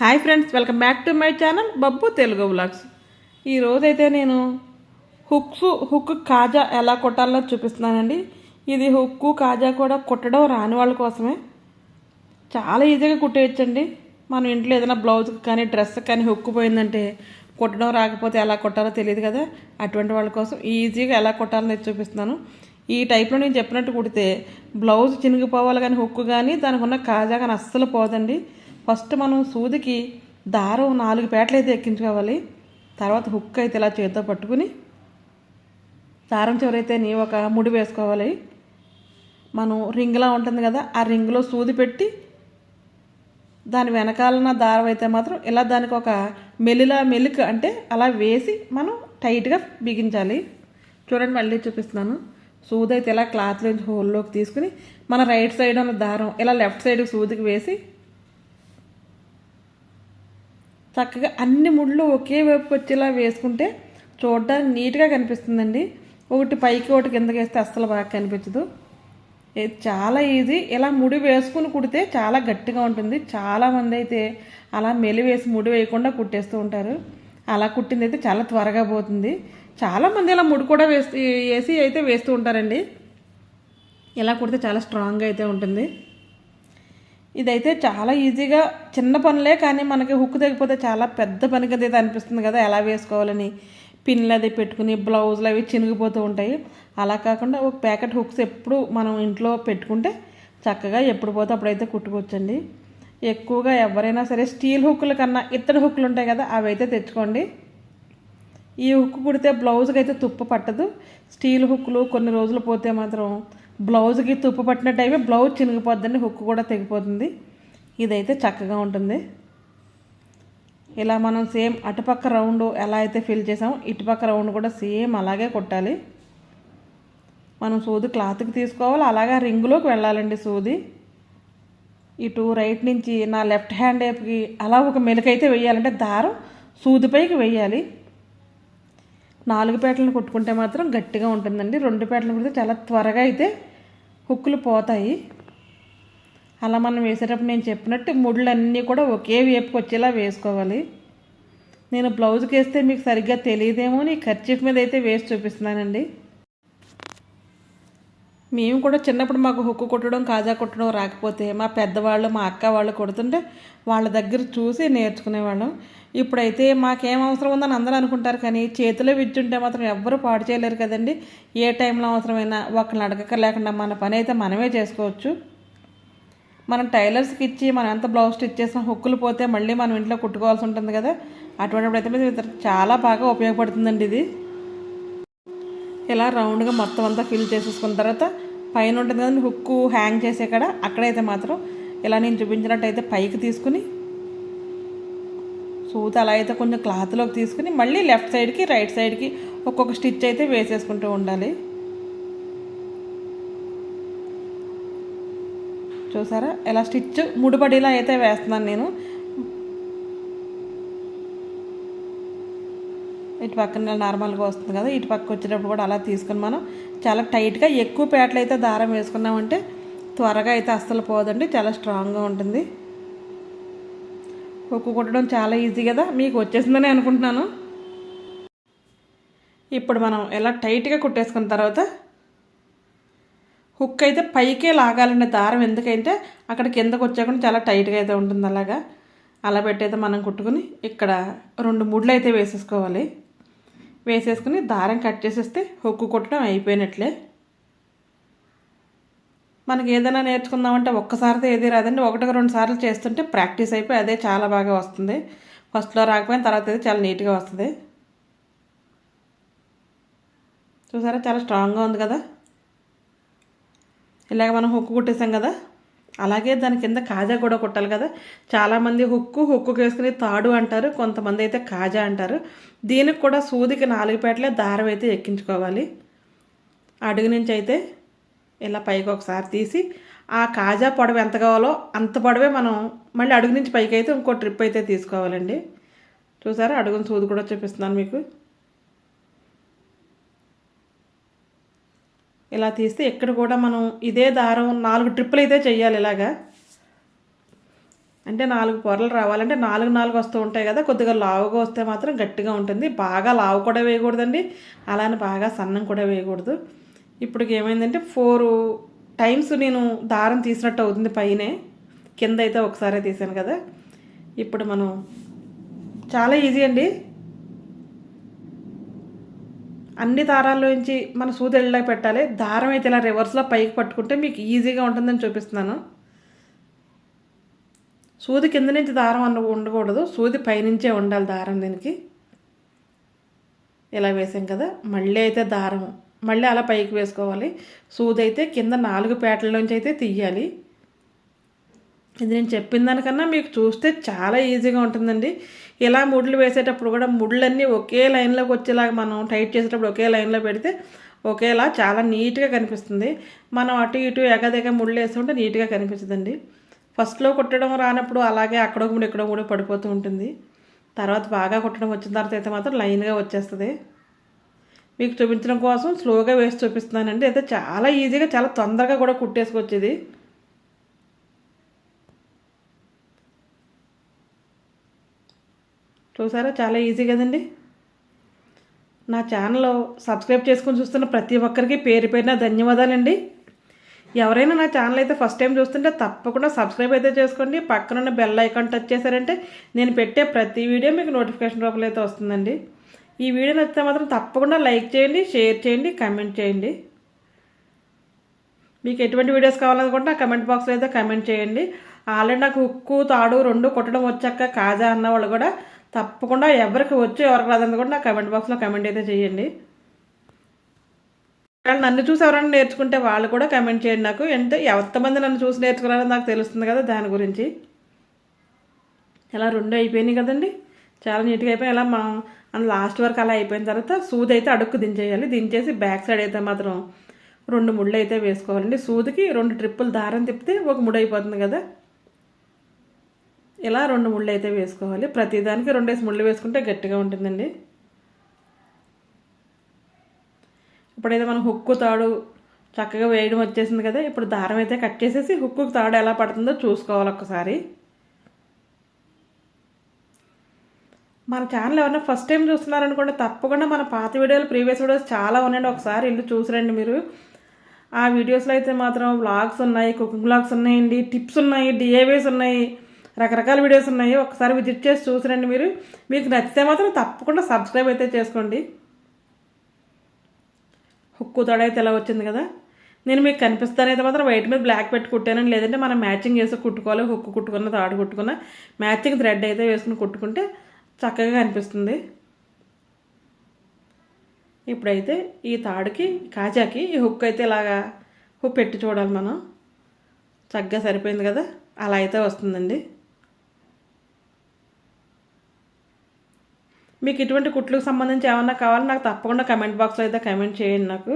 Hi friends welcome back to my channel Babbu Telugu vlogs ఈరోజైతే నేను hooks hook కాజా ఎలా కొట్టాలో చూపిస్తున్నానండి. ఇది హుక్కు కాజా కూడా కుట్టడం రాని వాళ్ళ కోసమే. చాలా ఈజీగా కుట్టేయచ్చండి. మనం ఇంట్లో ఏదైనా బ్లౌజ్కి కానీ డ్రెస్ కానీ హుక్కు పోయిందంటే కుట్టడం రాకపోతే ఎలా కొట్టాలో తెలియదు కదా. అటువంటి వాళ్ళ కోసం ఈజీగా ఎలా కొట్టాలో నేను చూపిస్తున్నాను. ఈ టైప్లో నేను చెప్పినట్టు కుడితే బ్లౌజ్ చినిగిపోవాలి కానీ హుక్కు కానీ దానికి ఉన్న కాజా కానీ అస్సలు పోదండి. ఫస్ట్ మనం సూదికి దారం నాలుగు పేటలు అయితే ఎక్కించుకోవాలి. తర్వాత హుక్ అయితే ఇలా చేతితో పట్టుకుని దారం చివరైతే నీ ఒక ముడి వేసుకోవాలి. మనం రింగ్లా ఉంటుంది కదా ఆ రింగ్లో సూది పెట్టి దాని వెనకాలన్న దారం అయితే మాత్రం ఇలా దానికి ఒక మెలిలా మెలిక అంటే అలా వేసి మనం టైట్గా బిగించాలి. చూడండి మళ్ళీ చూపిస్తున్నాను. సూది అయితే ఇలా క్లాత్లోంచి హోల్లోకి తీసుకుని మన రైట్ సైడ్ ఉన్న దారం ఇలా లెఫ్ట్ సైడ్ సూదికి వేసి చక్కగా అన్ని ముళ్ళు ఒకే వైపు వచ్చేలా వేసుకుంటే చూడడానికి నీట్గా కనిపిస్తుందండి. ఒకటి పైకి ఒకటి కిందకి వేస్తే అస్సలు బాగా కనిపించదు. ఇది చాలా ఈజీ. ఇలా ముడి వేసుకుని కుడితే చాలా గట్టిగా ఉంటుంది. చాలామంది అయితే అలా మెలివేసి ముడి వేయకుండా కుట్టేస్తూ ఉంటారు. అలా కుట్టింది అయితే చాలా త్వరగా పోతుంది. చాలామంది ఇలా ముడి కూడా వేసి వేసి అయితే వేస్తూ ఉంటారండి. ఇలా కుడితే చాలా స్ట్రాంగ్గా అయితే ఉంటుంది. ఇదైతే చాలా ఈజీగా చిన్న పనులే కానీ మనకి హుక్ తెగిపోతే చాలా పెద్ద పని కదా అనిపిస్తుంది కదా ఎలా వేసుకోవాలని. పిన్లు అది పెట్టుకుని బ్లౌజులు అవి చినిగిపోతూ ఉంటాయి. అలా కాకుండా ఒక ప్యాకెట్ హుక్స్ ఎప్పుడు మనం ఇంట్లో పెట్టుకుంటే చక్కగా ఎప్పుడు పోతే అప్పుడైతే కుట్టుకోవచ్చండి. ఎక్కువగా ఎవరైనా సరే స్టీల్ హుక్కుల కన్నా ఇత్తడి హుక్కులు ఉంటాయి కదా అవి అయితే తెచ్చుకోండి. ఈ హుక్ కుడితే బ్లౌజ్కి అయితే తుప్పు పట్టదు. స్టీల్ హుక్కులు కొన్ని రోజులు పోతే మాత్రం బ్లౌజ్కి తుప్పు పట్టినట్టు అయితే బ్లౌజ్ చినిగిపోద్దండి హుక్ కూడా తెగిపోతుంది. ఇదైతే చక్కగా ఉంటుంది. ఇలా మనం సేమ్ అటుపక్క రౌండ్ ఎలా అయితే ఫిల్ చేసామో ఇటుపక్క రౌండ్ కూడా సేమ్ అలాగే కొట్టాలి. మనం సూది క్లాత్కి తీసుకోవాలి అలాగే రింగులోకి వెళ్ళాలండి సూది. ఇటు రైట్ నుంచి నా లెఫ్ట్ హ్యాండ్ వైపుకి అలా ఒక మెలికైతే వేయాలంటే దారం సూదిపైకి వేయాలి. నాలుగు పేటలను కొట్టుకుంటే మాత్రం గట్టిగా ఉంటుందండి. రెండు పేటలను కుడితే చాలా త్వరగా అయితే హుక్కులు పోతాయి. అలా మనం వేసేటప్పుడు నేను చెప్పినట్టు ముళ్ళన్నీ కూడా ఒకే వేపుకి వచ్చేలా వేసుకోవాలి. నేను బ్లౌజ్కి వేస్తే మీకు సరిగ్గా తెలియదేమో నీ ఖర్చీఫ్ మీద అయితే వేసి చూపిస్తున్నానండి. మేము కూడా చిన్నప్పుడు మాకు హుక్కు కుట్టడం కాజా కుట్టడం రాకపోతే మా పెద్దవాళ్ళు మా అక్క వాళ్ళు కుడుతుంటే వాళ్ళ దగ్గర చూసి నేర్చుకునేవాళ్ళం. ఇప్పుడైతే మాకేం అవసరం ఉందని అందరూ అనుకుంటారు కానీ చేతిలో విద్యుంటే మాత్రం ఎవ్వరూ పాడు చేయలేరు కదండి. ఏ టైంలో అవసరమైనా ఒకరిని అడగక లేకుండా మన పని అయితే మనమే చేసుకోవచ్చు. మనం టైలర్స్కి ఇచ్చి మనం ఎంత బ్లౌజ్ స్టిచ్ చేసిన హుక్కులు పోతే మళ్ళీ మనం ఇంట్లో కుట్టుకోవాల్సి ఉంటుంది కదా. అటువంటిప్పుడు అయితే చాలా బాగా ఉపయోగపడుతుందండి ఇది. ఇలా రౌండ్గా మొత్తం అంతా ఫిల్ చేసేసుకున్న తర్వాత పైన ఉంటుంది కదండి హుక్కు హ్యాంగ్ చేసే కాడ అక్కడైతే మాత్రం ఇలా నేను చూపించినట్టయితే పైకి తీసుకుని సూత అలా అయితే కొంచెం క్లాత్లోకి తీసుకుని మళ్ళీ లెఫ్ట్ సైడ్కి రైట్ సైడ్కి ఒక్కొక్క స్టిచ్ అయితే వేసేసుకుంటూ ఉండాలి. చూసారా? ఇలా స్టిచ్ ముడిపడిలా అయితే వేస్తున్నాను నేను. ఇటు పక్కన నార్మల్గా వస్తుంది కదా ఇటు పక్క వచ్చేటప్పుడు కూడా అలా తీసుకుని మనం చాలా టైట్గా ఎక్కువ పేటలు అయితే దారం వేసుకున్నామంటే త్వరగా అయితే అస్సలు పోదండి చాలా స్ట్రాంగ్గా ఉంటుంది. హుక్కు కుట్టడం చాలా ఈజీ కదా? మీకు వచ్చేసిందని అనుకుంటున్నాను. ఇప్పుడు మనం ఎలా టైట్గా కుట్టేసుకున్న తర్వాత హుక్ అయితే పైకే లాగాలండి దారం. ఎందుకంటే అక్కడ కిందకు వచ్చాకుండా చాలా టైట్గా అయితే ఉంటుంది అలాగా. అలా పెట్టయితే మనం కుట్టుకుని ఇక్కడ రెండు ముడ్లు అయితే వేసేసుకోవాలి. వేసేసుకుని దారం కట్ చేసేస్తే హుక్కు కుట్టడం అయిపోయినట్లే. మనకి ఏదైనా నేర్చుకుందామంటే ఒక్కసారితో ఏది రాదండి. ఒకటికి రెండు సార్లు చేస్తుంటే ప్రాక్టీస్ అయిపోయి అదే చాలా బాగా వస్తుంది. ఫస్ట్లో రాకపోయిన తర్వాత అయితే చాలా నీట్గా వస్తుంది. చూసారా? చాలా స్ట్రాంగ్గా ఉంది కదా? ఇలాగ మనం హుక్కు కుట్టేసాం కదా? అలాగే దాని కింద కాజా కూడా కుట్టాలి కదా? చాలామంది హుక్కు హుక్కు వేసుకుని తాడు అంటారు. కొంతమంది అయితే కాజా అంటారు. దీనికి కూడా సూదికి నాలుగు పేటలే దారం అయితే ఎక్కించుకోవాలి. అడుగు నుంచి అయితే ఇలా పైకి ఒకసారి తీసి ఆ కాజా పొడవు ఎంత కావాలో అంత పొడవే మనం మళ్ళీ అడుగు నుంచి పైకి అయితే ఇంకో ట్రిప్ అయితే తీసుకోవాలండి. చూసారా? అడుగున సూది కూడా చూపిస్తున్నాను మీకు. ఇలా తీస్తే ఇక్కడ కూడా మనం ఇదే దారం నాలుగు ట్రిప్పులు అయితే చేయాలి ఇలాగా. అంటే నాలుగు పొరలు రావాలంటే నాలుగు నాలుగు వస్తూ ఉంటాయి కదా కొద్దిగా లావుగా వస్తే మాత్రం గట్టిగా ఉంటుంది. బాగా లావు కూడా వేయకూడదండి. అలానే బాగా సన్నం కూడా వేయకూడదు. ఇప్పుడు ఏమైందంటే ఫోర్ టైమ్స్ నేను దారం తీసినట్టు అవుతుంది పైనే. కింద అయితే ఒకసారి తీసాను కదా. ఇప్పుడు మనం చాలా ఈజీ అండి. అన్ని దారాల్లోంచి మన సూది వెళ్ళలా పెట్టాలి. దారం అయితే ఇలా రివర్స్లో పైకి పట్టుకుంటే మీకు ఈజీగా ఉంటుందని చూపిస్తున్నాను. సూది కింద నుంచి దారం అన్న ఉండకూడదు. సూది పైనుంచే ఉండాలి దారం దీనికి. ఇలా వేసాం కదా. మళ్ళీ అయితే దారం మళ్ళీ అలా పైకి వేసుకోవాలి. సూది అయితే కింద నాలుగు పేటల్లోంచి అయితే తీయాలి. ఇది నేను చెప్పిన దానికన్నా మీకు చూస్తే చాలా ఈజీగా ఉంటుందండి. ఇలా ముడ్లు వేసేటప్పుడు కూడా ముడ్లన్నీ ఒకే లైన్లోకి వచ్చేలాగా మనం టైట్ చేసేటప్పుడు ఒకే లైన్లో పెడితే ఒకేలా చాలా నీట్గా కనిపిస్తుంది. మనం అటు ఇటు ఎగదెగ ముళ్ళు వేస్తుంటే నీట్గా కనిపిస్తుందండి ఫస్ట్లో కుట్టడం రానప్పుడు అలాగే అక్కడో మూడు ఎక్కడో మూడు పడిపోతూ ఉంటుంది. తర్వాత బాగా కుట్టడం వచ్చిన తర్వాత అయితే మాత్రం లైన్గా వచ్చేస్తుంది. మీకు చూపించడం కోసం స్లోగా వేసి చూపిస్తున్నానండి. అయితే చాలా ఈజీగా చాలా తొందరగా కూడా కుట్టేసుకొచ్చేది. చూసారా? చాలా ఈజీ కదండి. నా ఛానల్ సబ్స్క్రైబ్ చేసుకుని చూస్తున్న ప్రతి ఒక్కరికి పేరు పేరున ధన్యవాదాలండి. ఎవరైనా నా ఛానల్ అయితే ఫస్ట్ టైం చూస్తుంటే తప్పకుండా సబ్స్క్రైబ్ అయితే చేసుకోండి. పక్కనున్న బెల్ ఐకాన్ టచ్ చేశారంటే నేను పెట్టే ప్రతి వీడియో మీకు నోటిఫికేషన్ రూపంలో అయితే వస్తుందండి. ఈ వీడియో నచ్చితే మాత్రం తప్పకుండా లైక్ చేయండి షేర్ చేయండి కమెంట్ చేయండి. మీకు ఎటువంటి వీడియోస్ కావాలనుకుంటే ఆ కమెంట్ బాక్స్లో అయితే కమెంట్ చేయండి. ఆల్రెడీ నాకు ఉక్కు తాడు రెండు కొట్టడం వచ్చాక కాజా అన్న వాళ్ళు కూడా తప్పకుండా ఎవరికి వచ్చి ఎవరికి రాదని కూడా నా కమెంట్ బాక్స్లో కమెంట్ అయితే చేయండి. వాళ్ళు నన్ను చూసి ఎవరైనా నేర్చుకుంటే వాళ్ళు కూడా కమెంట్ చేయండి నాకు. ఎంత ఎంతమంది నన్ను చూసి నేర్చుకున్నారో నాకు తెలుస్తుంది కదా దాని గురించి. ఇలా రెండు అయిపోయినాయి కదండి. చాలా నీట్గా అయిపోయి ఇలా అండ్ లాస్ట్ వరకు అలా అయిపోయిన తర్వాత సూది అయితే అడుక్కు దించేయాలి. దించేసి బ్యాక్ సైడ్ అయితే మాత్రం రెండు ముళ్ళు అయితే వేసుకోవాలండి. సూదికి రెండు ట్రిప్పులు దారం తిప్పితే ఒక ముడి అయిపోతుంది కదా. ఇలా రెండు ముళ్ళు అయితే వేసుకోవాలి. ప్రతిదానికి రెండేసి ముళ్ళు వేసుకుంటే గట్టిగా ఉంటుందండి. ఇప్పుడైతే మనం హుక్కు తాడు చక్కగా వేయడం వచ్చేసింది కదా. ఇప్పుడు దారం అయితే కట్ చేసేసి హుక్కు తాడు ఎలా పడుతుందో చూసుకోవాలి ఒక్కసారి. మన ఛానల్ ఎవరైనా ఫస్ట్ టైం చూస్తున్నారనుకోండి తప్పకుండా మన పాత వీడియోలు ప్రీవియస్ వీడియోస్ చాలా ఉన్నాయండి. ఒకసారి ఇల్లు చూసిరండి మీరు. ఆ వీడియోస్లో అయితే మాత్రం వ్లాగ్స్ ఉన్నాయి కుకింగ్ వ్లాగ్స్ ఉన్నాయండి టిప్స్ ఉన్నాయి డిఏవీస్ ఉన్నాయి రకరకాల వీడియోస్ ఉన్నాయి. ఒకసారి విజిట్ చేసి చూసిరండి మీరు. మీకు నచ్చితే మాత్రం తప్పకుండా సబ్స్క్రైబ్ అయితే చేసుకోండి. హుక్కు తొడైతే ఎలా వచ్చింది కదా. నేను మీకు కనిపిస్తానైతే మాత్రం వైట్ మీద బ్లాక్ పెట్టి కుట్టాను లేదంటే మనం మ్యాచింగ్ వేసి కుట్టుకోవాలి. హుక్కు కుట్టుకున్న తాడు కుట్టుకున్న మ్యాచింగ్ థ్రెడ్ అయితే వేసుకుని కుట్టుకుంటే చక్కగా కనిపిస్తుంది. ఇప్పుడైతే ఈ తాడుకి కాజాకి ఈ హుక్ అయితే ఇలాగా హుక్ పెట్టి చూడాలి మనం. చక్కగా సరిపోయింది కదా? అలా అయితే వస్తుందండి. మీకు ఇటువంటి కుట్లకు సంబంధించి ఏమన్నా కావాలి? నాకు తప్పకుండా కమెంట్ బాక్స్లో అయితే కమెంట్ చేయండి నాకు.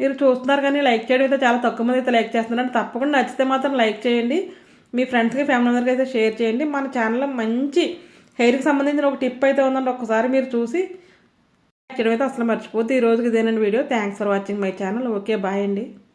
మీరు చూస్తున్నారు కానీ లైక్ చేయడం అయితే చాలా తక్కువ మంది అయితే లైక్ చేస్తున్నారు తప్పకుండా నచ్చితే మాత్రం లైక్ చేయండి. మీ ఫ్రెండ్స్కి ఫ్యామిలీ మెంబర్కి అయితే షేర్ చేయండి. మన ఛానల్లో మంచి హెయిర్కి సంబంధించిన ఒక టిప్ అయితే ఉందండి. ఒకసారి మీరు చూసి చేయడం అయితే అసలు మర్చిపోతే ఈ రోజుకి ఇదేనండి video. Thanks for watching my channel okay bye అండి.